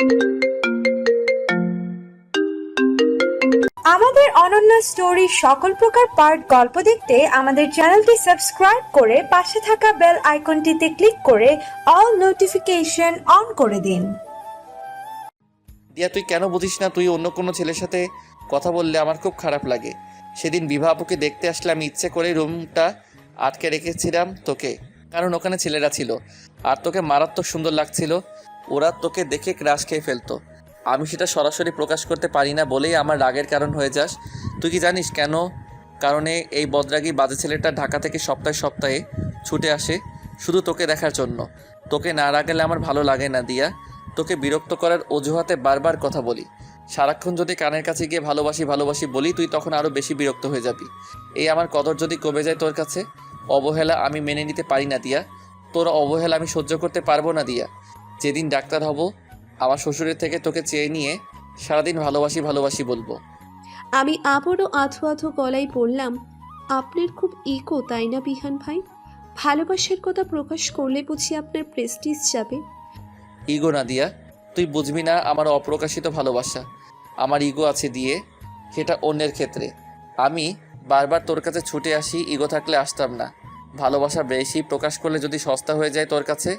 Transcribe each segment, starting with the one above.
আমাদের অনন্য স্টোরি সকল প্রকার পার্ট গল্প দেখতে আমাদের চ্যানেলটি সাবস্ক্রাইব করে পাশে থাকা বেল আইকনটিতে ক্লিক করে অল নোটিফিকেশন অন করে দিন। দিয়া, তুই কেন বুঝিস না তুই অন্য কোনো ছেলের সাথে কথা বললে আমার খুব খারাপ লাগে? সেদিন বিভা আপুকে দেখতে আসলাম ইচ্ছে করে রুমটা আটকে রেখেছিলাম তোকে। কারণ ওখানে ছেলেরা ছিল। আর তোকে মারাত্মক সুন্দর লাগছিল। ওরা তোকে দেখে ক্রাশ খেয়ে ফেলতো। আমি সেটা সরাসরি প্রকাশ করতে পারি না বলেই আমার রাগের কারণ হয়ে যাস। তুই কি জানিস কেন? কারণে এই বদরাগী বাজে ছেলেটা ঢাকা থেকে সপ্তাহে সপ্তাহে ছুটে আসে শুধু তোকে দেখার জন্য। তোকে না রাগলে আমার ভালো লাগে না, দিয়া। তোকে বিরক্ত করার অজুহাতে বারবার কথা বলি। সারাক্ষণ যদি কানের কাছে গিয়ে ভালোবাসি ভালোবাসি বলি, তুই তখন আরও বেশি বিরক্ত হয়ে যাবি। এই আমার কদর যদি কমে যায় তোর কাছে, অবহেলা আমি মেনে নিতে পারি না, দিয়া। তোর অবহেলা আমি সহ্য করতে পারব না, দিয়া। যেদিন ডাক্তার হব আমার শ্বশুরের থেকে তোকে চেয়ে নিয়ে সারাদিন ভালোবাসি ভালোবাসি বলব। আমি আবারও আধো আধো গলায় বললাম আপনার খুব ইকো তাই না বিহান ভাই? ভালোবাসার কথা প্রকাশ করলে বুঝি আপনার প্রেস্টিজ যাবে। ইগো না দিয়া তুই বুঝবি না আমার অপ্রকাশিত ভালোবাসা। আমার ইগো আছে দিয়ে সেটা অন্যের ক্ষেত্রে। আমি বারবার তোর কাছে ছুটে আসি ইগো থাকলে আসতাম না। ভালোবাসা বেশি প্রকাশ করলে যদি সস্তা হয়ে যায় তোর কাছে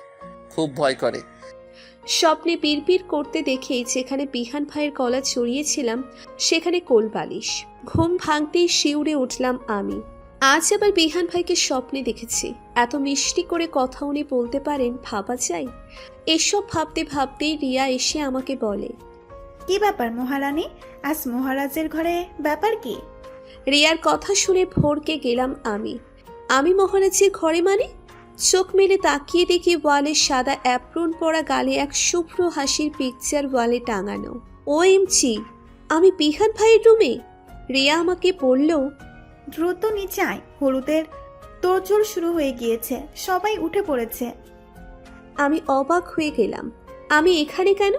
খুব ভয় করে। স্বপ্নে বিড়বিড় করতে দেখেই যেখানে বিহান ভাইয়ের গলা চড়িয়েছিলাম সেখানে কোল বালিশ। ঘুম ভাঙতেই শিউরে উঠলাম আমি। আজ আবার বিহান ভাইকে স্বপ্নে দেখেছি। এত মিষ্টি করে কথা উনি বলতে পারেন ভাবা যায়? এসব ভাবতে ভাবতেই রিয়া এসে আমাকে বলে কি ব্যাপার মহারানী? আজ মহারাজের ঘরে ব্যাপার কি? রিয়ার কথা শুনে ভোরকে গেলাম আমি। আমি মহারাজের ঘরে মানে? চোখ মেলে তাকিয়ে দেখি ওয়ালে সাদা অ্যাপ্রন পরা গালে এক শুভ্র হাসির পিকচার ওয়ালে টাঙানো। ও এমচি আমি বিহান ভাইয়ের রুমে? রিয়া আমাকে বলল দ্রুত নিচে আয় হলুদের তোড়জোড় শুরু হয়ে গিয়েছে সবাই উঠে পড়েছে। আমি অবাক হয়ে গেলাম। আমি এখানে কেন?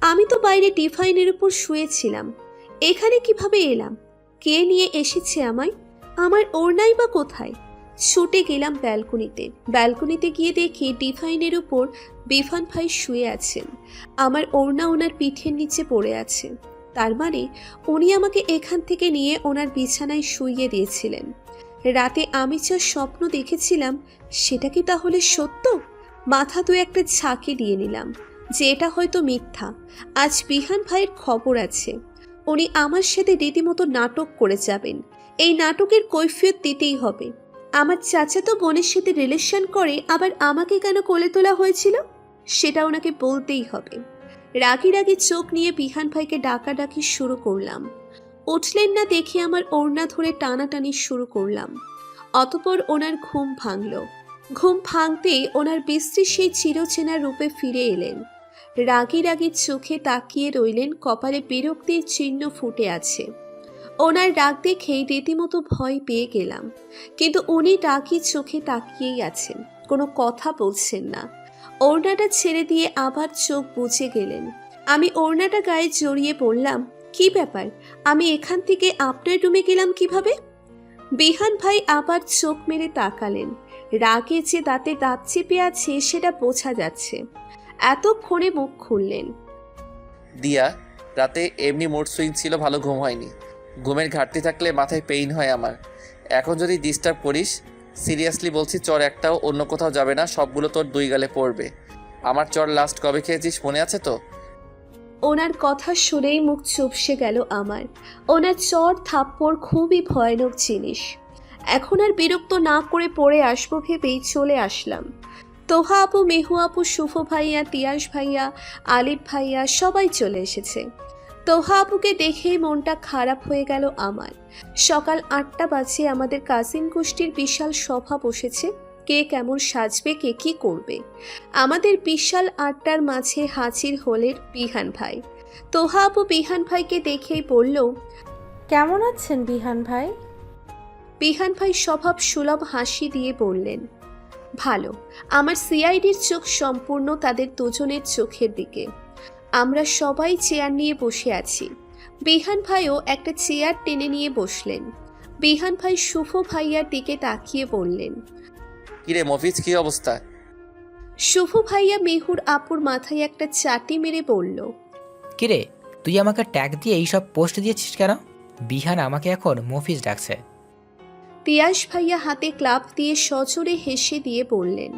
আমি তো বাইরে ডিফাইনের উপর শুয়েছিলাম। এখানে কীভাবে এলাম? কে নিয়ে এসেছে আমায়? আমার ওড়নাই বা কোথায়? ছুটে গেলাম ব্যালকনিতে। ব্যালকনিতে গিয়ে দেখি ডিফাইনের উপর বিফান ভাই শুয়ে আছেন। আমার ওড়না ওনার পিঠের নিচে পড়ে আছে। তার মানে উনি আমাকে এখান থেকে নিয়ে ওনার বিছানায় শুইয়ে দিয়েছিলেন। রাতে আমি যা স্বপ্ন দেখেছিলাম, সেটা কি তাহলে সত্য? মাথা তো একটা ঝাঁকি দিয়ে নিলাম যে এটা হয়তো মিথ্যা। আজ বিহান ভাইয়ের খবর আছে। উনি আমার সাথে রীতিমতো নাটক করে যাবেন। এই নাটকের কৈফিয়ত দিতেই হবে। আমার চাচাতো বোনের সাথে রিলেশন করে, আবার আমাকে কেন কোলে তোলা হয়েছিল? সেটা ওনাকে বলতেই হবে। রাগি রাগি চোখ নিয়ে বিহান ভাইকে ডাকাডাকি শুরু করলাম। উঠলেন না দেখে আমার ওড়না ধরে টানাটানি শুরু করলাম। অতপর ওনার ঘুম ভাঙল। ঘুম ভাঙতেই ওনার বিশ্রী সেই চিরচেনা রূপে ফিরে এলেন। রাগি রাগি চোখে তাকিয়ে রইলেন, কপালে বিরক্তির চিহ্ন ফুটে আছে। ওনার রাগ দেখেই রীতিমতো ভয় পেয়ে গেলাম। কিন্তু উনি রাগি চোখে তাকিয়েই আছেন, কোনো কথা বলছেন না। ওড়নাটা ছেড়ে দিয়ে আবার চোখ বুঝে গেলেন। আমি ওড়নাটা গায়ে জড়িয়ে পড়লাম কি ব্যাপার? আমি এখান থেকে আপনার রুমে গেলাম কীভাবে? বিহান ভাই আবার চোখ মেরে তাকালেন। রাগে যে দাঁতে দাঁত চেপে আছে সেটা বোঝা যাচ্ছে। এতক্ষণে মুখ খুললেন। দিয়া, রাতে এমনি মুড সুইং ছিল, ভালো ঘুম হয়নি। ঘুমের ঘাটতি থাকলে মাথায় পেইন হয় আমার। এখন যদি ডিস্টার্ব করিস সিরিয়াসলি বলছি চর একটাও অন্য কোথাও যাবে না, সবগুলো তোর দুই গালে পড়বে। আমার চর লাস্ট কবে খেয়েছিস মনে আছে তো? ওনার কথা শুনেই মুখ চুপসে গেল আমার। ওনার চর থাপ্পড় খুবই ভয়ানক জিনিস। এখন আর বিরক্ত না করে পড়ে আসব ভেবেই চলে আসলাম। তোহা আপু, মেহু আপু, শুভ ভাইয়া, তিয়াস ভাইয়া, আলিফ ভাইয়া সবাই চলে এসেছে। তোহা আপুকে দেখেই মনটা খারাপ হয়ে গেল আমার। সকাল আটটা বাজে আমাদের কাজিন গোষ্ঠীর বিশাল সভা বসেছে কে কেমন সাজবে কে কি করবে। আমাদের বিশাল আটটার মাঝে হাজির হলেন বিহান ভাই। তোহা আপু বিহান ভাইকে দেখেই বলল কেমন আছেন বিহান ভাই? বিহান ভাই স্বভাব সুলভ হাসি দিয়ে বললেন ভালো আমার সিআইডির চোখ সম্পূর্ণ তাদের দুজনের চোখের দিকে। আমরা সবাই চেয়ার নিয়ে বসে আছি। বিহান ভাইও একটা চেয়ার টেনে নিয়ে বসলেন। বিহান ভাই শুভ ভাইয়ার দিকে তাকিয়ে বললেন কিরে মফিজ কি অবস্থা? শুভ ভাইয়া মেহুর আপুর মাথায় একটা চাটি মেরে বলল কিরে তুই আমাকে ট্যাগ দিয়ে এইসব পোস্ট দিয়েছিস কেন? বিহান আমাকে এখন মফিজ ডাকছে। তিয়াস ভাইয়া হাতে ক্লাব দিয়ে সজোরে হেসে দিয়ে বললেন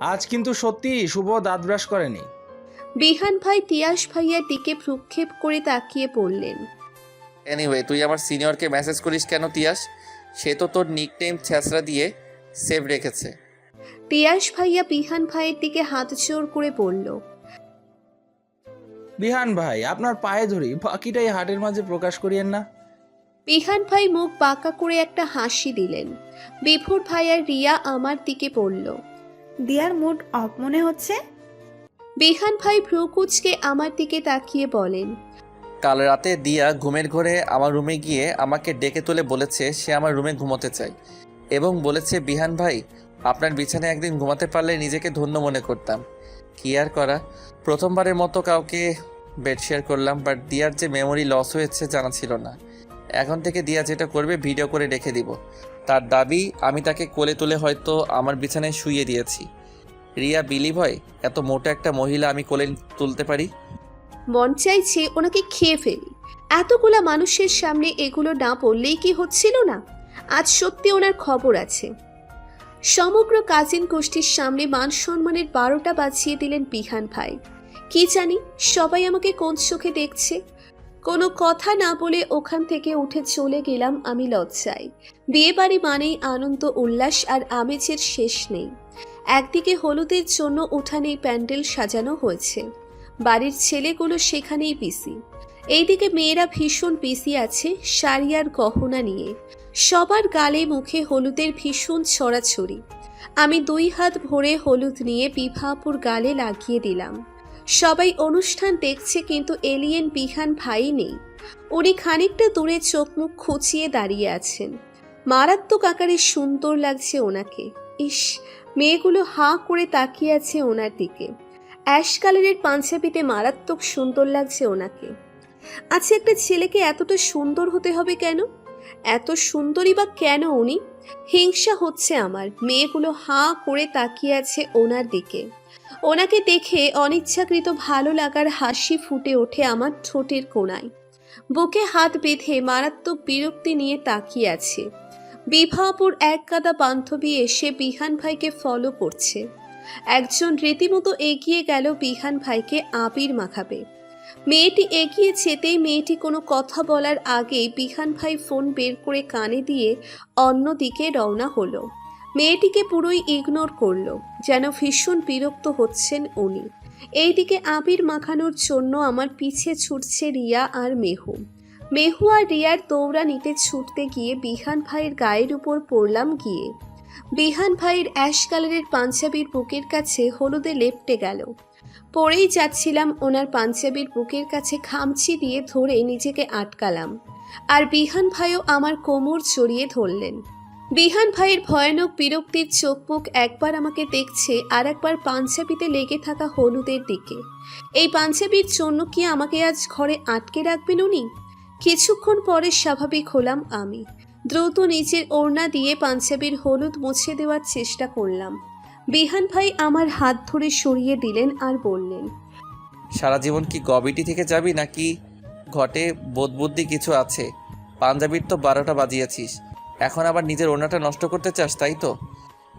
আজ কিন্তু সত্যি শুভ দাঁত ব্রাশ করেনি। বিহান ভাই তিয়াস ভাইয়ার দিকে ভ্রুক্ষেপ করে তাকিয়ে বললেন এনিওয়ে তুই আমার সিনিয়রকে মেসেজ করিস কেন তিয়াস? সে তো তোর নিকনেম ছ্যাঁচড়া দিয়ে সেভ রেখেছে। তিয়াস ভাইয়া বিহান ভাইয়ের দিকে হাত জোর করে বলল বিহান ভাই আপনার পায়ে ধরি বাকিটাই হাটের মাঝে প্রকাশ করিয়েন না। বিহান ভাই মুখ বাঁকা করে একটা হাসি দিলেন। বিভোর ভাই আর রিয়া আমার দিকে পড়ল দিয়ার মুড অফ মনে হচ্ছে? বিহান ভাই ভ্রুকুচকে আমার দিকে তাকিয়ে বলেন, কাল রাতে দিয়া ঘুমের ঘরে আমার রুমে গিয়ে আমাকে ডেকে তুলে বলেছে সে আমার রুমে ঘুমোতে চায়। এবং বলেছে, বিহান ভাই, আপনার বিছানায় একদিন ঘুমাতে পারলে নিজেকে ধন্য মনে করতাম। কি আর করা? প্রথমবারের মতো কাউকে বেড শেয়ার করলাম বাট দিয়ার যে মেমোরি লস হয়েছে জানা ছিল না। এখন থেকে দিয়া যেটা করবে ভিডিও করে রেখে দিব। তার দাবি, আমি তাকে কোলে তুলে হয়তো আমার বিছানায় শুইয়ে দিয়েছি। রিয়া বিলিভ হয়, এত মোটা একটা মহিলা আমি কোলে তুলতে পারি? মন চাইছে ওনাকে খেয়ে ফেলি। এতগুলা মানুষের সামনে এগুলো না বললেই কি হচ্ছিল না? আজ সত্যি ওনার খবর আছে। সমগ্র কাজিন গোষ্ঠীর সামনে মান সম্মানের বারোটা বাজিয়ে দিলেন বিহান ভাই। কি জানি, সবাই আমাকে কোন চোখে দেখছে? কোনো কথা না বলে ওখান থেকে উঠে চলে গেলাম আমি লজ্জায়। বিয়ে বাড়ি মানেই আনন্দ, উল্লাস আর আমেজের শেষ নেই। একদিকে হলুদের জন্য উঠানেই প্যান্ডেল সাজানো হয়েছে। বাড়ির ছেলেগুলো সেখানেই পিসি এইদিকে মেয়েরা ভীষণ পিসি আছে শাড়ি আর গহনা নিয়ে। সবার গালে মুখে হলুদের ভীষণ ছড়াছড়ি। আমি দুই হাত ভরে হলুদ নিয়ে বিভাপুর গালে লাগিয়ে দিলাম। সবাই অনুষ্ঠান দেখছে কিন্তু এলিয়েন বিহান ভাই নেই। উনি খানিকটা দূরে চোখ মুখ খুঁচিয়ে দাঁড়িয়ে আছেন। মারাত্মক আকারে সুন্দর লাগছে ওনাকে। ইস মেয়েগুলো হাঁ করে তাকিয়ে আছে ওনার দিকে। অ্যাশ কালারের পাঞ্জাবিতে মারাত্মক সুন্দর লাগছে ওনাকে। আচ্ছা একটা ছেলেকে এতটা সুন্দর হতে হবে কেন? এত সুন্দরী বা কেন উনি? হিংসা হচ্ছে আমার। মেয়েগুলো হাঁ করে তাকিয়ে আছে ওনার দিকে। ওনাকে দেখে অনিচ্ছাকৃত ভালো লাগার হাসি ফুটে ওঠে আমার ঠোঁটের কোণায় বুকে হাত বেঁধে মারাত্মক বিরক্তি নিয়ে তাকিয়ে আছে। বিভাপুর এক কাদা বান্ধবী এসে বিহান ভাইকে ফলো করছে। একজন রীতিমতো এগিয়ে গেল বিহান ভাইকে আবির মাখাবে। মেয়েটি এগিয়ে যেতেই মেয়েটি কোনো কথা বলার আগেই বিহান ভাই ফোন বের করে কানে দিয়ে অন্যদিকে রওনা হলো। মেয়েটিকে পুরোই ইগনোর করল, যেন ভীষণ বিরক্ত হচ্ছেন উনি। এইদিকে আবির মাখানোর জন্য আমার পিছে ছুটছে রিয়া আর মেহু। মেহু আর রিয়ার দৌড়া নিতে ছুটতে গিয়ে বিহান ভাইয়ের গায়ের উপর পড়লাম গিয়ে। বিহান ভাইয়ের অ্যাশ কালারের পাঞ্জাবির বুকের কাছে হলুদে লেপটে গেল। পরেই যাচ্ছিলাম ওনার পাঞ্জাবির বুকের কাছে খামচি দিয়ে ধরে নিজেকে আটকালাম। আর বিহান ভাইও আমার কোমর জড়িয়ে ধরলেন। বিহান ভাইয়ের ভয়ানক বিরক্তির চোখ মুখ একবার আমাকে দেখছে আর একবার পাঞ্জাবিতে লেগে থাকা হলুদের দিকে। এই পাঞ্জাবির জন্য কি আমাকে আজ ঘরে আটকে রাখবেন উনি? কিছুক্ষণ পরে স্বাভাবিক হলাম আমি। দ্রুত নিচের ওড়না দিয়ে পাঞ্জাবির হলুদ মুছে দেওয়ার চেষ্টা করলাম। বিহান ভাই আমার হাত ধরে সরিয়ে দিলেন আর বললেন সারা জীবন কি গবিটি থেকে যাবি নাকি ঘটে বোধ বুদ্ধি কিছু আছে? পাঞ্জাবির তো বারোটা বাজিয়েছিস। এখন আবার নিজের ওনাটা নষ্ট করতে চাস তাই তো?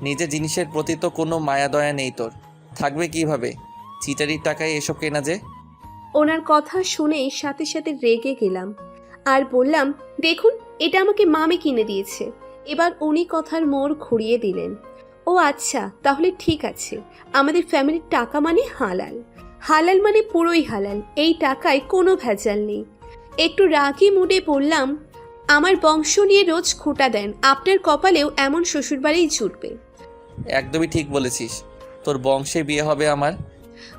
নিজের জিনিসের প্রতি তো কোনো মায়া দয়া নেই তোর। থাকবে কীভাবে? চিটারির টাকায় এসব কেনা যে? ওনার কথা শুনেই সাথে সাথে রেগে গেলাম। আর বললাম দেখুন এটা আমাকে মামি কিনে দিয়েছে। এবার উনি কথার মোড় ঘুরিয়ে দিলেন। ও আচ্ছা তাহলে ঠিক আছে। আমাদের ফ্যামিলির টাকা মানে হালাল। হালাল মানে পুরোই হালাল এই টাকায় কোনো ভেজাল নেই। একটু রাগি মুডে বললাম আমার বংশ নিয়ে রোজ খোটা দেন আপনার কপালেও এমন শ্বশুরবাড়িই জুটবে। একদমই ঠিক বলেছিস। তোর বংশে বিয়ে হবে আমার?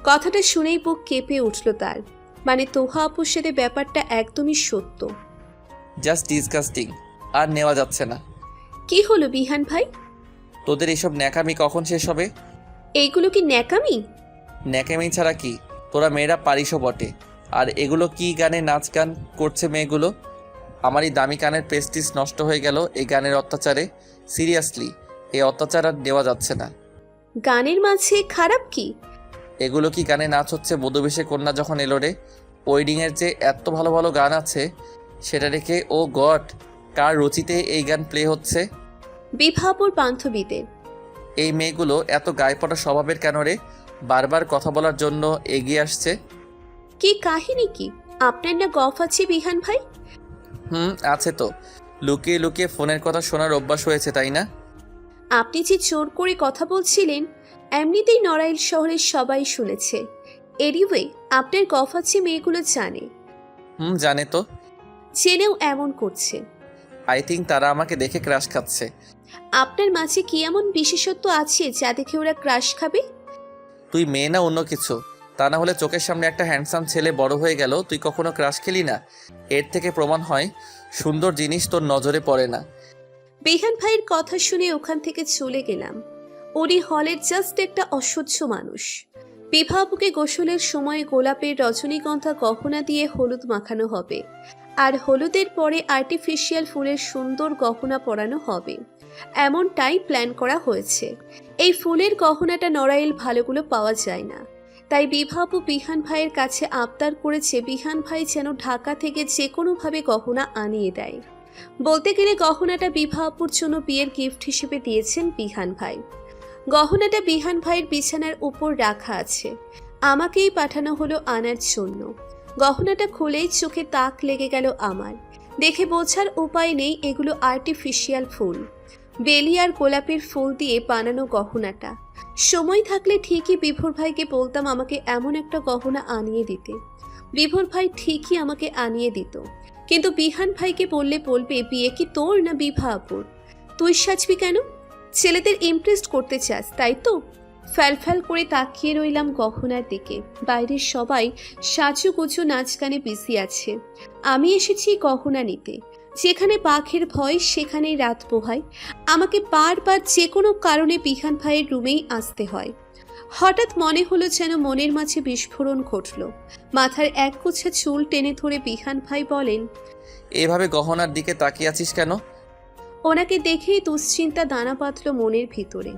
কথাটা শুনেই বুক কেঁপে উঠল তার। মানে তোহা আপুর সাথে ব্যাপারটা একদমই সত্য। জাস্ট ডিসকাস্টিং আর নেওয়া যাচ্ছে না। কি হলো বিহান ভাই? তোদের এসব ন্যাকামি কখন শেষ হবে? এইগুলো কি ন্যাকামি? ন্যাকামি ছাড়া কি? তোরা মেয়েরা পারিসও বটে। আর এগুলো কি গানে নাচ গান করছে মেয়েগুলো? আমারই দামি কানের প্রেস্টিজ নষ্ট হয়ে গেল এই গানের অত্যাচারে। সিরিয়াসলি এই অত্যাচার আর দেওয়া যাচ্ছে না। গানের মাঝে খারাপ কি? এগুলো কি গানে নাচ হচ্ছে? বধুবেশে কন্যা যখন এলো রে ওয়েডিংয়ের যে এত ভালো ভালো গান আছে সেটা রেখে ও গড কার রচিতে এই গান প্লে হচ্ছে? বিভাপুর বান্ধবীদের। এই মেয়েগুলো এত গায়েপটা স্বভাবের কেন রে? বারবার কথা বলার জন্য এগিয়ে আসছে। কি কাহিনী কি? আপনার না গফ আছে বিহান ভাই? হুম আছে তো। লুকিয়ে লুকিয়ে ফোনের কথা শোনার অভ্যাস হয়েছে তাই না? আপনি যে জোর করে কথা বলছিলেন এমনিতেই নড়াইল শহরের সবাই শুনেছে। এনিওয়ে আপনার গফ আছে মেয়েগুলো জানে। হুম জানে তো। জেনেও এমন করছে। আই থিঙ্ক তারা আমাকে দেখে ক্রাশ খাচ্ছে। আপনার মাঝে কি এমন বিশেষত্ব আছে যা দেখে ওরা ক্রাশ খাবে? তুই মেয়ে না অন্য কিছু। তা না হলে চোখের সামনে একটা হ্যান্ডসাম ছেলে বড় হয়ে গেল তুই কখনো ক্রাশ খেলি না? এর থেকে প্রমাণ হয় সুন্দর জিনিস তোর নজরে পড়ে না। বেহান ভাইয়ের কথা শুনে ওখান থেকে চলে গেলাম। উনি হলের জাস্ট একটা অসহ্য মানুষ। বিভাবুকে গোসলের সময় গোলাপের রজনীগন্ধা গহনা দিয়ে হলুদ মাখানো হবে। আর হলুদের পরে আর্টিফিশিয়াল ফুলের সুন্দর গহনা পরানো হবে। এমনটাই প্ল্যান করা হয়েছে। এই ফুলের গহনাটা নড়াইল ভালোগুলো পাওয়া যায় না। তাই বিভাবু বিহান ভাইয়ের কাছে আবদার করেছে বিহান ভাই যেন ঢাকা থেকে যে কোনোভাবে গহনা আনিয়ে দেয়। বলতে গেলে গহনাটা বিবাহপুর জন্য বিয়ের গিফট হিসেবে দিয়েছেন বিহান ভাই। গহনাটা বিহান ভাইয়ের বিছানার উপর রাখা আছে। আমাকেই পাঠানো হলো আনার জন্য। গহনাটা খুলেই চোখে তাক লেগে গেল আমার। দেখে বোঝার উপায় নেই এগুলো আর্টিফিশিয়াল ফুল। বেলি আর গোলাপের ফুল দিয়ে বানানো গহনাটা। সময় থাকলে ঠিকই বিভোর ভাইকে বলতাম আমাকে এমন একটা গহনা আনিয়ে দিতে। বিভোর ভাই ঠিকই আমাকে আনিয়ে দিত। কিন্তু বিহান ভাইকে বললে বলবে, বিয়ে কি তোর না বিভা আপুর? তুই সাজবি কেন? ছেলেদের ইমপ্রেসড করতে চাস, তাই তো? ফ্যাল ফ্যাল করে তাকিয়ে রইলাম গহনার দিকে। বাইরের সবাই সাজু গুজু নাচ গানে বিসি আছে। আমি এসেছি গহনা নিতে। যেখানে বাঘের ভয়, সেখানেই রাত পোহায় আমাকে বারবার যে কোনো কারণে বিহান ভাইয়ের রুমেই আসতে হয়। হঠাৎ মনে হলো যেন মনের মাঝে বিস্ফোরণ ঘটল। মাথার এক গুচ্ছা চুল টেনে ধরে বিহান ভাই বলেন, এভাবে গহনার দিকে তাকিয়ে আছিস কেন? ওনাকে দেখেই দুশ্চিন্তা দানা বাঁধল মনের ভিতরে।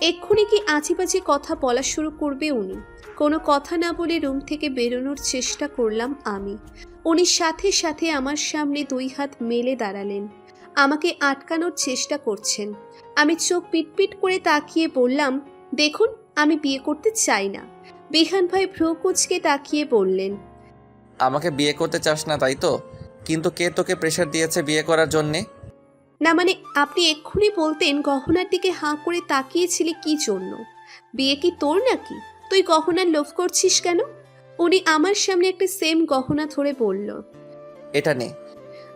এক্ষুনি কি আচিপাচি কথা বলা শুরু করবে উনি? কোনো কথা না বলে রুম থেকে বেরোনোর চেষ্টা করলাম আমি। উনি সাথে সাথে আমার সামনে দুই হাত মেলে দাঁড়ালেন। আমাকে আটকানোর চেষ্টা করছেন। আমি চোখ পিটপিট করে তাকিয়ে বললাম, দেখুন, আমি বিয়ে করতে চাই না। বিহান ভাই ভ্রু কুচকে তাকিয়ে বললেন, আমাকে বিয়ে করতে চাস না, তাই তো? কিন্তু কে তোকে প্রেশার দিয়েছে বিয়ে করার জন্যে? না মানে আপনি এক্ষুনি বলতেন গহনার দিকে হাঁ করে তাকিয়েছিলে কি জন্য? বিয়ে কি তোর নাকি? তুই গহনার লোভ করছিস কেন? উনি আমার সামনে একটা সেম গহনা ধরে বলল। এটা নে।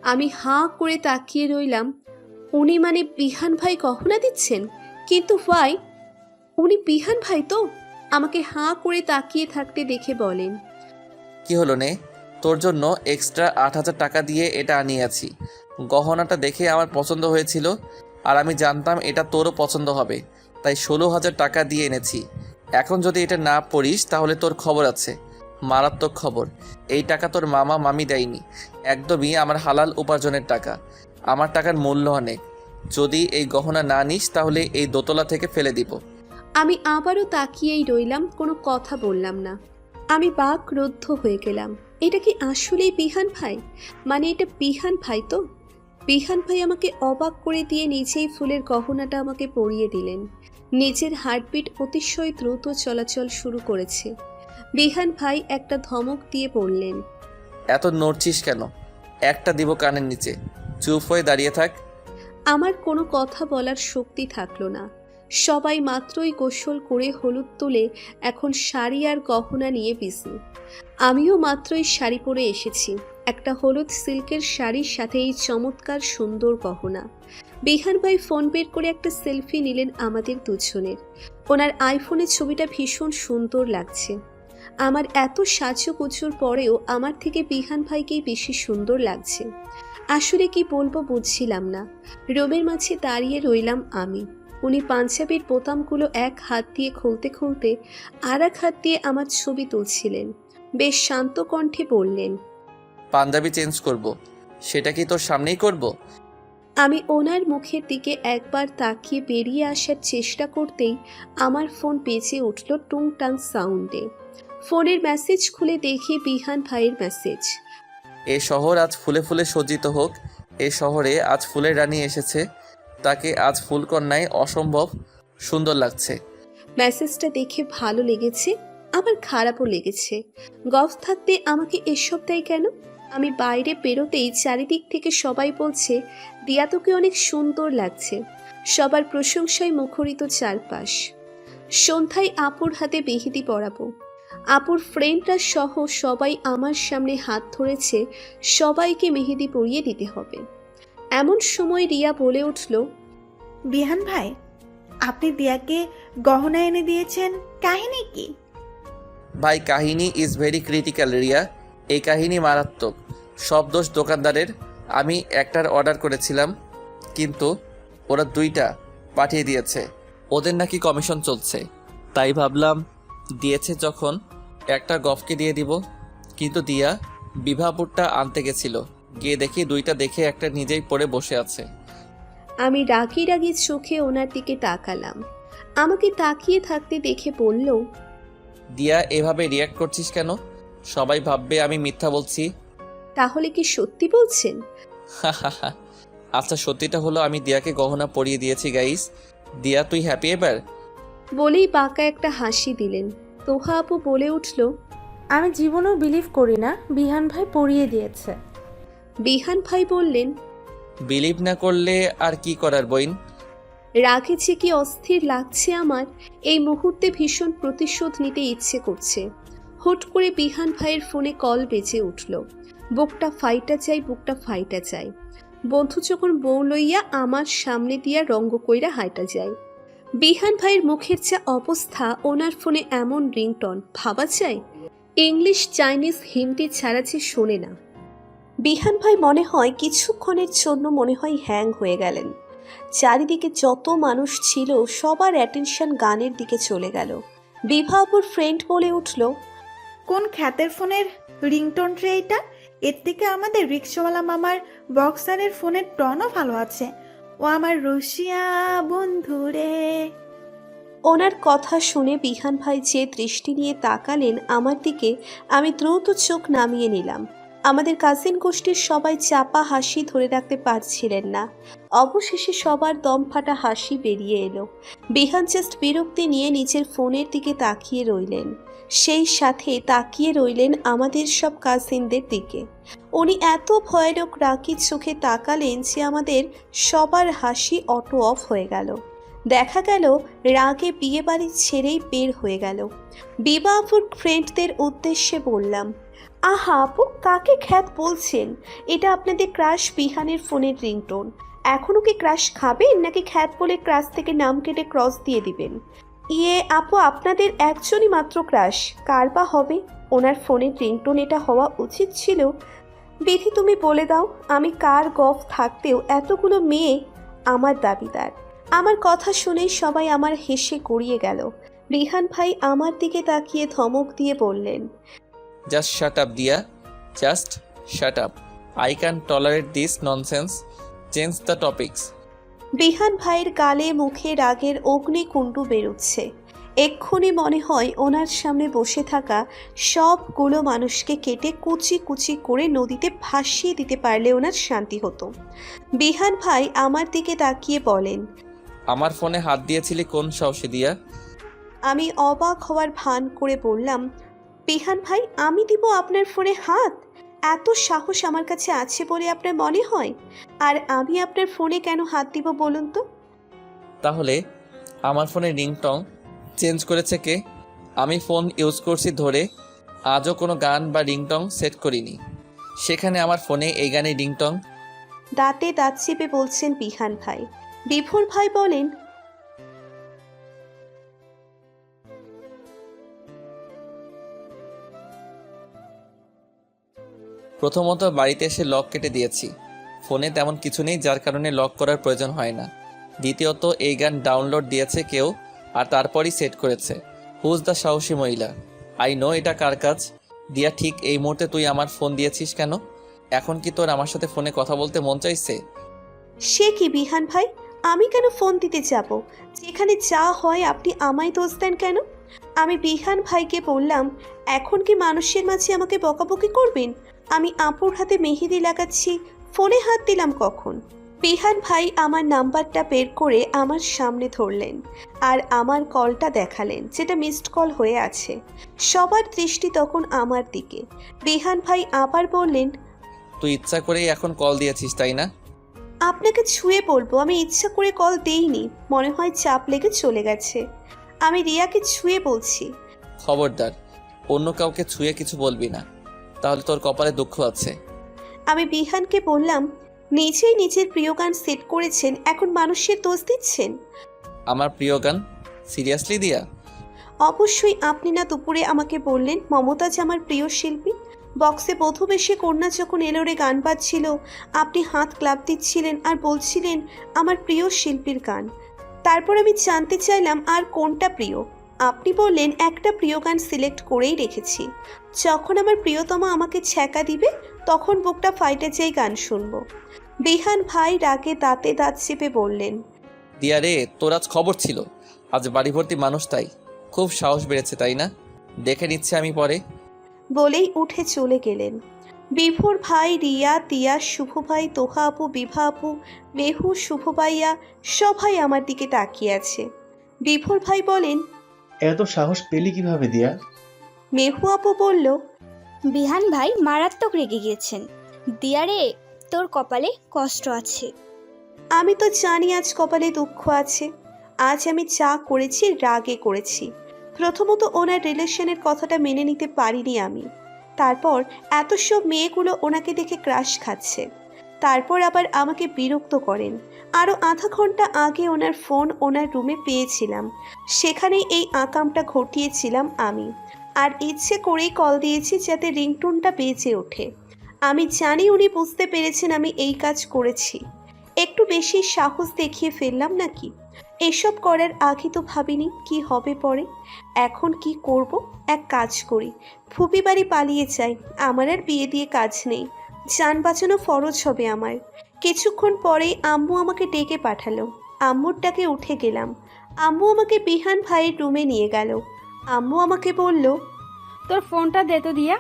আমি হাঁ করে তাকিয়ে রইলাম। উনি মানে বিহান ভাই গহনা দিচ্ছেন? কিন্তু ভাই উনি বিহান ভাই তো? আমাকে হাঁ করে তাকিয়ে থাকতে দেখে বলেন। কি হলো নে? তোর জন্য এক্সট্রা আট হাজার টাকা দিয়ে এটা আনিয়েছি গহনাটা দেখে আমার পছন্দ হয়েছিল, আর আমি জানতাম এটা তোরও পছন্দ হবে, তাই ষোলো হাজার টাকা দিয়ে এনেছি। এখন যদি এটা না পড়িস, তাহলে তোর খবর আছে, মারাত্মক খবর। এই টাকা তোর মামা মামি দেয়নি, একদমই আমার হালাল উপার্জনের টাকা, আমার টাকার মূল্য অনেক। যদি এই গহনা না নিস, তাহলে এই দোতলা থেকে ফেলে দিব। আমি আবারও তাকিয়েই রইলাম, কোনো কথা বললাম না। আমি বাক রুদ্ধ হয়ে গেলাম, এটা কি আসলেই বিহান ভাই? মানে এটা বিহান ভাই তো? বিহান ভাই আমাকে অবাক করে দিয়ে নিজেই ফুলের গহনাটা আমাকে পরিয়ে দিলেন। নিজের হার্টবিট অতিশয় দ্রুত চলাচল শুরু করেছে। বিহান ভাই একটা ধমক দিয়ে বললেন এত নড়ছিস কেন? একটা দিব কানের নিচে। চুপ হয়ে দাঁড়িয়ে থাক। আমার কোনো কথা বলার শক্তি থাকল না। সবাই মাত্রই গোসল করে হলুদ তুলে এখন শাড়ি আর গহনা নিয়ে বিজি আমিও মাত্রই শাড়ি পরে এসেছি। একটা হলুদ সিল্কের শাড়ির সাথে এই চমৎকার সুন্দর গহনা। বিহার ভাই ফোন বের করে একটা সেলফি নিলেন আমাদের দুজনের। ওনার আইফোনের ছবিটা ভীষণ সুন্দর লাগছে। আমার এত সাজু কুচুর পরেও আমার থেকে বিহান ভাইকেই বেশি সুন্দর লাগছে। আসলে কি বলব বুঝছিলাম না। রোমের মাঝে দাঁড়িয়ে রইলাম আমি। উনি পাঞ্জাবির বোতামগুলো এক হাত দিয়ে খুলতে খুলতে আর এক হাত দিয়ে আমার ছবি তুলছিলেন। বেশ শান্ত কণ্ঠে বললেন পাঞ্জাবি চেঞ্জ করব। সেটা কি তোর সামনেই করব। আমি ওনার মুখের দিকে একবার তাকিয়ে বেরিয়ে আসার চেষ্টা করতেই আমার ফোন বেজে উঠল টুংটাং সাউন্ডে। ফোনের মেসেজ খুলে দেখি বিহান ভাইয়ের মেসেজ এ শহর আজ ফুলে ফুলে সজ্জিত হোক। এ শহরে আজ ফুলের রানী এসেছে। তাকে আজ ফুলকন্যায় অসম্ভব সুন্দর লাগছে। মেসেজটা দেখে ভালো লেগেছে আবার খারাপও লেগেছে। গফ থাকতে আমাকে এসব দেয় কেন? আমি বাইরে পেরোতেই চারিদিক থেকে সবাই বলছে দিয়া তোকে অনেক সুন্দর লাগছে। সবার প্রশংসায় মুখরিত চারপাশ। সন্ধ্যায় আপুর হাতে মেহেদি পরাবো। আপুর ফ্রেন্ডরা সহ সবাই আমার সামনে হাত ধরেছে সবাইকে মেহেদি পরিয়ে দিতে হবে। এমন সময় রিয়া বলে উঠল বিহান ভাই আপনি দিয়াকে গহনা এনে দিয়েছেন কাহিনী কি? ভাই কাহিনী ইজ ভেরি ক্রিটিক্যাল রিয়া। এই কাহিনী মারাত্মক। সব দোষ দোকানদারের। আমি একটার অর্ডার করেছিলাম কিন্তু ওরা দুইটা পাঠিয়ে দিয়েছে। ওদের নাকি কমিশন চলছে। তাই ভাবলাম দিয়েছে যখন একটা গফকে দিয়ে দিব। কিন্তু দিয়া বিভাপুরটা আনতে গেছিল। গিয়ে দেখি দুইটা দেখে একটা নিজেই পড়ে বসে আছে। আমি রাগি রাগি চোখে ওনার দিকে তাকালাম। আমাকে তাকিয়ে থাকতে দেখে বলল দিয়া এভাবে রিয়াক্ট করছিস কেন? সবাই ভাববে আমি মিথ্যা বলছি। তাহলে কি সত্যি বলছেন? আচ্ছা সত্যিটা হলো আমি দিয়াকে গহনা পরিয়ে দিয়েছি গাইস দিয়া তুই হ্যাপি এবার? বলেই বাঁকা একটা হাসি দিলেন। তোহা আপু বলে উঠল আমি জীবনেও বিলিভ করি না বিহান ভাই পড়িয়ে দিয়েছে। বিহান ভাই বললেন বিলিভ না করলে আর কি করার বইন? রাগে যে কি অস্থির লাগছে আমার এই মুহূর্তে ভীষণ প্রতিশোধ নিতে ইচ্ছে করছে। হুট করে বিহান ভাইয়ের ফোনে কল বেজে উঠল। বুকটা ফাইটা চাই, বুকটা ফাইটা চাই। বন্ধু যখন বউ লইয়া আমার সামনে দিয়া রঙ্গ কইরা হাইটা যায় বিহান ভাইয়ের মুখের যা অবস্থা, ওনার ফোনে এমন রিংটন, ভাবা যায়? ইংলিশ, চাইনিজ, হিন্দি ছাড়া যে শোনে না। বিহান ভাই মনে হয় কিছুক্ষণের জন্য মনে হয় হ্যাং হয়ে গেলেন। চারিদিকে যত মানুষ ছিল, সবার অ্যাটেনশন গানের দিকে চলে গেল। বিভাপুর ফ্রেন্ড বলে উঠল, কোন খ্যাতের ফোনের রিংটন রে এটা এর থেকে আমাদের রিক্সাওয়ালা মামার বক্সারের ফোনের টনও ভালো আছে। ও আমার রশিয়া বন্ধু রে। ওনার কথা শুনে বিহান ভাই যে দৃষ্টি নিয়ে তাকালেন আমার দিকে, আমি দ্রুত চোখ নামিয়ে নিলাম। আমাদের কাজিন গোষ্ঠীর সবাই চাপা হাসি ধরে রাখতে পারছিলেন না। অবশেষে সবার দম ফাটা হাসি বেরিয়ে এলো। বিহান জাস্ট বিরক্তি নিয়ে নিজের ফোনের দিকে তাকিয়ে রইলেন। সেই সাথে তাকিয়ে রইলেন আমাদের সব কাজিনদের দিকে। উনি এত ভয়ানক রাগি চোখে তাকালেন যে আমাদের সবার হাসি অটো অফ হয়ে গেল। দেখা গেল রাগে বিয়ে বাড়ি ছেড়েই বের হয়ে গেল। বিবাহপুর ফ্রেন্ডদের উদ্দেশ্যে বললাম, আহা আপু, কাকে খ্যাত বলছেন? এটা আপনাদের ক্রাশ বিহানের ফোনের রিংটোন। এখনও কি ক্রাশ খাবেন নাকি খ্যাত বলে ক্রাশ থেকে নাম কেটে ক্রস দিয়ে দিবেন? ইয়ে আপু, আপনাদের একজনই মাত্র ক্রাশ। কার বা হবে? ওনার ফোনের রিংটোন এটা হওয়া উচিত ছিল। বিধি, তুমি বলে দাও, আমি কার গফ থাকতেও এতগুলো মেয়ে আমার দাবিদার। আমার কথা শুনেই সবাই আমার হেসে গড়িয়ে গেল। রিহান ভাই আমার দিকে তাকিয়ে ধমক দিয়ে বললেন just shut up Diya just shut up I can tolerate this nonsense change the topics Bihan ভাইয়ের গালে মুখে রাগের অগ্নিকুণ্ডু বেরোচ্ছে। এক্ষুনি মনে হয় ওনার সামনে বসে থাকা সবগুলো মানুষকে কেটে কুচি কুচি করে নদীতে ভাসিয়ে দিতে পারলে ওনার শান্তি হতো। বিহান ভাই আমার দিকে তাকিয়ে বলেন আমার ফোনে হাত দিয়েছিলি কোন সাহসে দিয়া? আমি অবাক হওয়ার ভান করে বললাম বিহান ভাই আমি দিব আপনার ফোনে হাত? এত সাহস আমার কাছে আছে বলে আপনার মনে হয়? আর আমি আপনার ফোনে কেন হাত দিব বলুন তো? তাহলে আমার ফোনে রিংটং চেঞ্জ করেছে কে? আমি ফোন ইউজ করছি ধরে আজও কোনো গান বা রিংটং সেট করিনি। সেখানে আমার ফোনে এই গানের রিংটং। দাঁতে দাঁত চেপে বলছেন বিহান ভাই। বিভোর ভাই বলেন প্রথমত বাড়িতে এসে লক কেটে দিয়েছি। ফোনে তেমন কিছু নেই, যার কারণে লক করার প্রয়োজন হয় না। দ্বিতীয়ত, এই গান ডাউনলোড দিয়েছে কেউ আর তারপরই সেট করেছে। হুজ দ্য সাহসী মহিলা। আই নো এটা কার কাজ? দিয়া ঠিক এই মুহূর্তে তুই আমার ফোন দিয়েছিস কেন? এখন কি তোর আমার সাথে ফোনে কথা বলতে মন চাইছে? সে কি বিহান ভাই? আমি কেন ফোন দিতে যাব? যেখানে যা হয় আপনি আমায় দোষ দেন কেন? আমি বিহান ভাইকে বললাম, এখন কি মানুষের মাঝে আমাকে বকাবকি করবেন? আমি আপুর হাতে মেহেদি লাগাচ্ছি ফোনে হাত দিলাম কখন? বিহান ভাই আমার নাম্বারটা বের করে আমার সামনে ধরলেন আর আমার কলটা দেখালেন যেটা মিসড কল হয়ে আছে। সবার দৃষ্টি তখন আমার দিকে। বিহান ভাই আবার বললেন তুই ইচ্ছা করেই এখন কল দিয়েছিস তাই না? আপনাকে ছুঁয়ে বলব আমি ইচ্ছা করে কল দেইনি মনে হয় চাপ লেগে চলে গেছে। আমি রিয়াকে ছুঁয়ে বলছি। খবরদার অন্য কাউকে ছুঁয়ে কিছু বলবি না। তাহলে তোর কপালে দুঃখ আছে। আমি বিহানকে বললাম নিজেই নিজের প্রিয় গান সেট করেছেন এখন মানুষের দোষ দিচ্ছেন। আমার প্রিয় গান? সিরিয়াসলি দিয়া? অবশ্যই আপনি না দুপুরে আমাকে বললেন মমতাজ আমার প্রিয় শিল্পী। বক্সে বধুবেশে কন্যা যখন এলোরে গান বাজছিল আপনি হাত ক্লাব দিচ্ছিলেন আর বলছিলেন আমার প্রিয় শিল্পীর গান। তারপর আমি জানতে চাইলাম আর কোনটা প্রিয়? আপনি বললেন একটা প্রিয় গান সিলেক্ট করেই রেখেছি। যখন আমার প্রিয়তমা আমাকে ছ্যাঁকা দিবে তখন বুকটা ফাইটে যেই গান শুনব। বিহান ভাই রাগে দাঁতে দাঁত চেপে বললেন দিয়া রে তোর আজ খবর ছিল। আজ বাড়ি ভর্তি মানুষ তাই। খুব সাহস বেড়েছে তাই না? দেখে নিচ্ছে আমি পরে। বলেই উঠে চলে গেলেন। বিভোর ভাই রিয়া তিয়া শুভ ভাই তোহা আপু বিভা আপু মেহু শুভ ভাইয়া সবাই আমার দিকে তাকিয়ে আছে। বিভোর ভাই বলেন এত সাহস পেলি কীভাবে দিয়া? মেহু আপু বলল বিহান ভাই মারাত্মক রেগে গিয়েছেন। দিয়ারে তোর কপালে কষ্ট আছে। আমি তো জানি আজ কপালে দুঃখ আছে। আজ আমি চা করেছি রাগে করেছি। প্রথমত ওনার রিলেশনের কথাটা মেনে নিতে পারিনি আমি। তারপর এত সব মেয়েগুলো ওনাকে দেখে ক্রাশ খাচ্ছে। তারপর আবার আমাকে বিরক্ত করেন। আরও আধা ঘণ্টা আগে ওনার ফোন ওনার রুমে পেয়েছিলাম। সেখানেই এই আকামটা ঘটিয়েছিলাম আমি। আর ইচ্ছে করেই কল দিয়েছি যাতে রিংটোনটা বেজে ওঠে। আমি জানি উনি বুঝতে পেরেছেন আমি এই কাজ করেছি। একটু বেশি সাহস দেখিয়ে ফেললাম নাকি? এসব করার আগে তো ভাবিনি কি হবে পরে। এখন কি করব? এক কাজ করি। ফুপি বাড়ি পালিয়ে যাই। আমার আর বিয়ে দিয়ে কাজ নেই। যান বাঁচানো ফরজ হবে আমার। কিছুক্ষণ পরেই আম্মু আমাকে ডেকে পাঠালো। আম্মুর ডাকে উঠে গেলাম। আম্মু আমাকে বিহান ভাইয়ের রুমে নিয়ে গেল। আম্মু আমাকে বলল তোর ফোনটা দে তো দিয়া।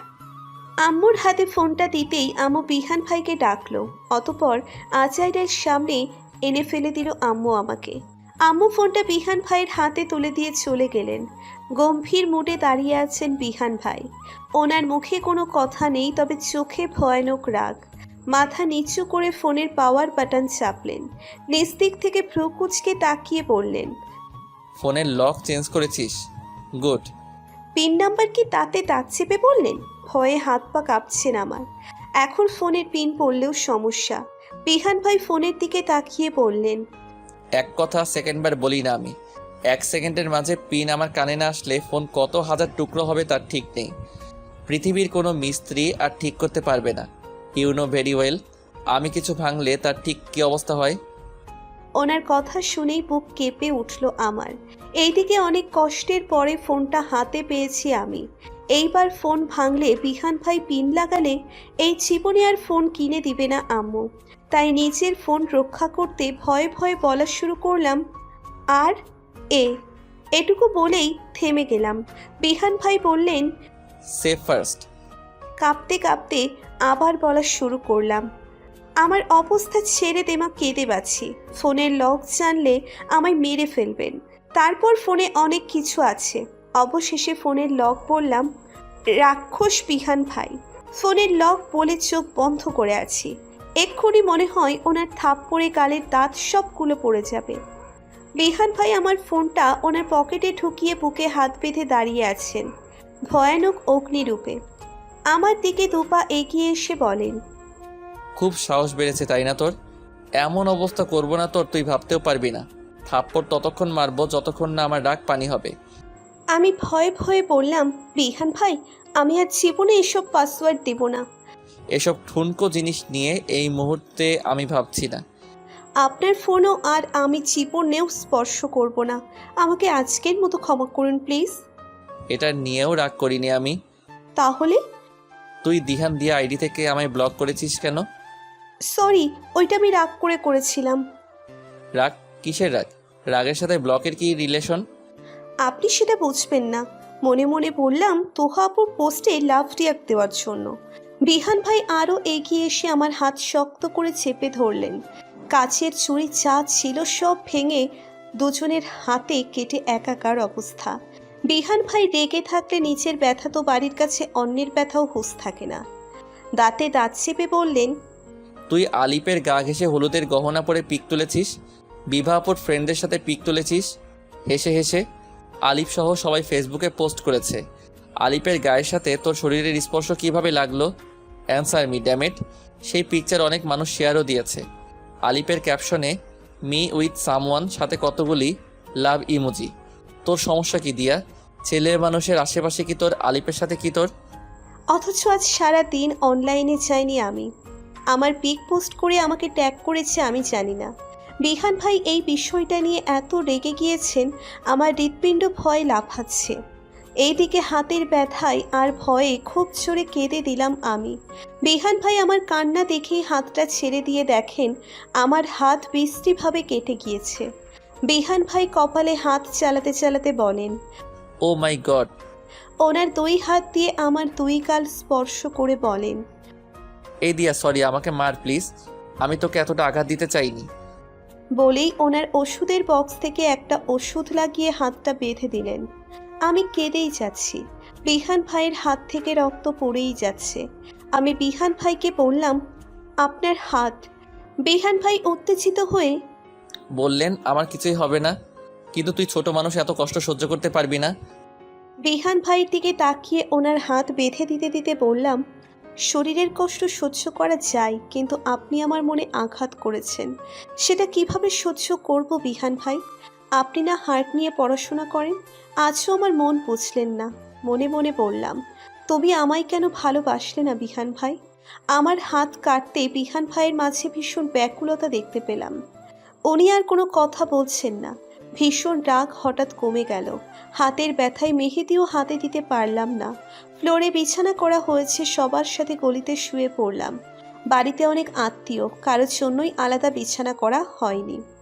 আম্মুর হাতে ফোনটা দিতেই আম্মু বিহান ভাইকে ডাকলো। অতপর আচাইরের সামনে এনে ফেলে দিল আম্মু আমাকে। আম্মু ফোনটা বিহান ভাইয়ের হাতে তুলে দিয়ে চলে গেলেন। গম্ভীর মুডে দাঁড়িয়ে আছেন বিহান ভাই। ওনার মুখে কোনো কথা নেই তবে চোখে ভয়ানক রাগ। মাথা নিচু করে ফোনের পাওয়ার বাটন চাপলেন। নিস্তিক থেকে ভ্রুকুচকে তাকিয়ে পড়লেন ফোনের লক চেঞ্জ করেছিস? গুড। পিন নাম্বার কি তাতে তাক চেপে বললেন? ভয়ে হাত পা কাঁপছেন আমার। এখন ফোনের পিন পড়লেও সমস্যা। বিহান ভাই ফোনের দিকে তাকিয়ে বললেন এক কথা সেকেন্ডবার বলি না আমি। এক সেকেন্ডের মাঝে পিন আমার কানে না আসলে ফোন কত হাজার টুকরো হবে তার ঠিক নেই। পৃথিবীর কোনো মিস্ত্রি আর ঠিক করতে পারবে না। ইউ নো ভেরি ওয়েল আমি কিছু ভাঙলে তার ঠিক কী অবস্থা হয়? ওনার কথা শুনেই বুক কেঁপে উঠল আমার। এইদিকে অনেক কষ্টের পরে ফোনটা হাতে পেয়েছি আমি। এইবার ফোন ভাঙলে বিহান ভাই পিন লাগালে এই জীবনে আর ফোন কিনে দিবে না আম্মু। তাই নিজের ফোন রক্ষা করতে ভয়ে ভয়ে বলা শুরু করলাম, আর এ? এটুকু বলেই থেমে গেলাম। বিহান ভাই বললেন সেফ ফার্স্ট কাঁপতে কাঁপতে আবার বলা শুরু করলাম। আমার অবস্থা ছেড়ে দেমা কেঁদে বাছি ফোনের লক জানলে আমায় মেরে ফেলবেন। তারপর ফোনে অনেক কিছু আছে। অবশেষে ফোনের লক বললাম, রাক্ষস বিহান ভাই। ফোনের লক বলে চোখ বন্ধ করে আছি। এক্ষুনি মনে হয় ওনার থাপ্পড়ে গালের দাঁত সবগুলো পড়ে যাবে। বিহান ভাই আমার ফোনটা ওনার পকেটে ঢুকিয়ে বুকে হাত বেঁধে দাঁড়িয়ে আছেন। ভয়ানক অগ্নিরূপে। আমার দিকে দুপা এগিয়ে এসে বলেন খুব সাহস বেড়েছে তাই না তোর? এমন অবস্থা করব না তোর তুই ভাবতেও পারবি না। থাপ্পড় ততক্ষণ মারবো যতক্ষণ না আমার ডাক পানি হবে। আমি ভয়ে ভয়ে বললাম বিহান ভাই আমি আর জীবনে এসব পাসওয়ার্ড দেব না। এসব ঠুনকো জিনিস নিয়ে এই মুহূর্তে আমি ভাবছি না। আপনার ফোনও আর আমি জীবনেও স্পর্শ করব না। আমাকে আজকের মতো ক্ষমা করুন প্লিজ। এটা নিয়েও রাগ করিনি আমি। তাহলে? তুই দিহান দিয়ে আইডি থেকে আমায় ব্লক করেছিস কেন? সরি ওইটা আমি রাগ করে করেছিলাম। রাগ? কিসের রাগ? রাগের সাথে ব্লকের কি রিলেশন? আপনি সেটা বুঝবেন না। মনে মনে বললাম তোহাপুর পোস্টে লাভ রিয়াক্ট দেওয়ার জন্য। বিহান ভাই আরও এগিয়ে এসে আমার হাত শক্ত করে চেপে ধরলেন। কাচের চুড়ি যা ছিল সব ভেঙে দুজনের হাতে কেটে একাকার অবস্থা। বিহান ভাই রেগে থাকলে নিচের ব্যথা তো বাড়ির কাছে অন্যের ব্যথাও হুঁশ থাকে না। দাঁতে দাঁত চেপে বললেন, তুই আলিপের গা ঘেসে হলুদের গহনা পরে পিক তুলেছিস? বিবাহপুর ফ্রেন্ডদের সাথে পিক তুলেছিস? হেসে হেসে আলিপ সহ সবাই ফেসবুকে পোস্ট করেছে। আলিপের গায়ের সাথে তোর শরীরের স্পর্শ কীভাবে লাগল? অ্যান্সার মি ড্যামেট সেই পিকচার অনেক মানুষ শেয়ারও দিয়েছে। আলিপের ক্যাপশনে মি উইথ সামওয়ান সাথে কতগুলি লাভ ইমোজি তোর সমস্যা কি, দিয়া? ছেলে মানুষের আশেপাশে কি তোর আলিপের সাথে কি তোর? অথচ আজ সারা দিন অনলাইনে যাইনি আমি। আমার পিক পোস্ট করে আমাকে ট্যাগ করেছে আমি জানি না। বিহান ভাই এই বিষয়টা নিয়ে এত রেগে গিয়েছেন, আমার হৃৎপিণ্ড ভয় লাফাচ্ছে। এইদিকে হাতের ব্যথায় আর ভয়ে খুব জোরে কেঁদে দিলাম আমি। বিহান ভাই আমার কান্না দেখেই হাতটা ছেড়ে দিয়ে দেখেন, আমার হাত বৃষ্টিভাবে কেটে গিয়েছে। বিহান ভাই কপালে হাত চালাতে চালাতে বলেন ও মাই গড। ওনার দুই হাত দিয়ে আমার দুই গাল স্পর্শ করে বলেন এই দিয়া সরি আমাকে মার প্লিজ। আমি তোকে এতটা আঘাত দিতে চাইনি। বলেই ওনার ওষুধের বক্স থেকে একটা ওষুধ লাগিয়ে হাতটা বেঁধে দিলেন। আমি কেঁদেই যাচ্ছি। বিহান ভাইয়ের হাত থেকে রক্ত পড়েই যাচ্ছে। আমি বিহান ভাইকে বললাম আপনার হাত। বিহান ভাই উত্তেজিত হয়ে বললেন আমার কিছুই হবে না। কিন্তু তুই ছোট মানুষ, এত কষ্ট সহ্য করতে পারবি না। বিহান ভাইয়ের দিকে তাকিয়ে ওনার হাত বেঁধে দিতে দিতে বললাম, শরীরের কষ্ট সহ্য করা যায়, কিন্তু আপনি আমার মনে আঘাত করেছেন। সেটা কীভাবে সহ্য করব বিহান ভাই? আপনি না হার্ট নিয়ে পড়াশোনা করেন, আজও আমার মন বুঝলেন না। মনে মনে বললাম, তুমি আমায় কেন ভালোবাসলে না বিহান ভাই? আমার হাত কাটতে বিহান ভাইয়ের মাঝে ভীষণ ব্যাকুলতা দেখতে পেলাম। উনি আর কোনো কথা বলছেন না। ভীষণ রাগ হঠাৎ কমে গেল। হাতের ব্যথায় মেহেদিও হাতে দিতে পারলাম না। ফ্লোরে বিছানা করা হয়েছে, সবার সাথে গলিতে শুয়ে পড়লাম। বাড়িতে অনেক আত্মীয়, কারোর জন্যই আলাদা বিছানা করা হয়নি।